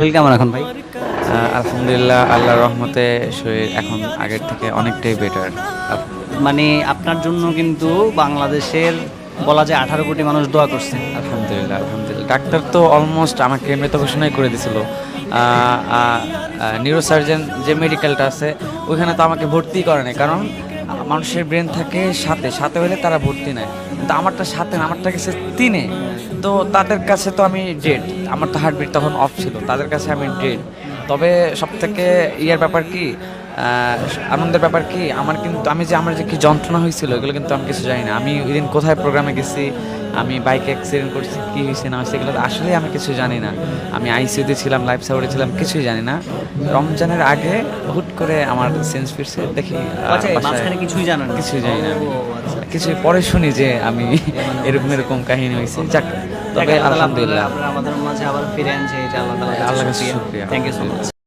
শরীর কেমন এখন ভাই? আলহামদুলিল্লাহ আল্লাহর রহমতে শরীর এখন আগের থেকে অনেকটাই বেটার মানে আপনার জন্য কিন্তু বাংলাদেশের বলা যায় আঠারো কোটি মানুষ দোয়া করছে। আলহামদুলিল্লাহ আলহামদুলিল্লাহ। ডাক্তার তো অলমোস্ট আমাকে মৃত ঘোষণাই করে দিছিল। নিউরোসার্জন যে মেডিকেলটা আছে ওইখানে তো আমাকে ভর্তি করে নাই কারণ মানুষের ব্রেন থাকে সাথে সাথে হলে তারা ভর্তি নেয়। কিন্তু আমারটা সাথে না, আমারটা গেছে তিনে। তো তাদের কাছে তো আমি ডেড আমার তো হার্টবিট তখন অফ ছিল, তাদের কাছে আমি ডেড তবে সব থেকে ইয়ার ব্যাপার কি আনন্দের ব্যাপার কি, আমার কিন্তু, আমি যে, আমার যে কি যন্ত্রণা হয়েছিল, এগুলো কিন্তু আমি কিছু জানি না। আমি ওই দিন কোথায় প্রোগ্রামে গেছি আমি বাইক অ্যাক্সিডেন্ট করছি কী হয়েছে না তো আসলেই আমি কিছু জানি না। আমি আইসিউতে ছিলাম লাইফ সাপোর্টে ছিলাম কিছুই জানি না। রমজানের আগে হুট করে আমার সেন্স ফিরছে দেখি আচ্ছা কিছুই জানেন না? কিছুই জানি না আচ্ছা। কিছুই পরে শুনি যে আমি এরকম এরকম কাহিনী হয়েছে যাক তবে আলহামদুলিল্লাহ। আমাদের মাঝে আবার ফিরে আনছে এটা আল্লাহ কাছে শুকরিয়া। Thank you so much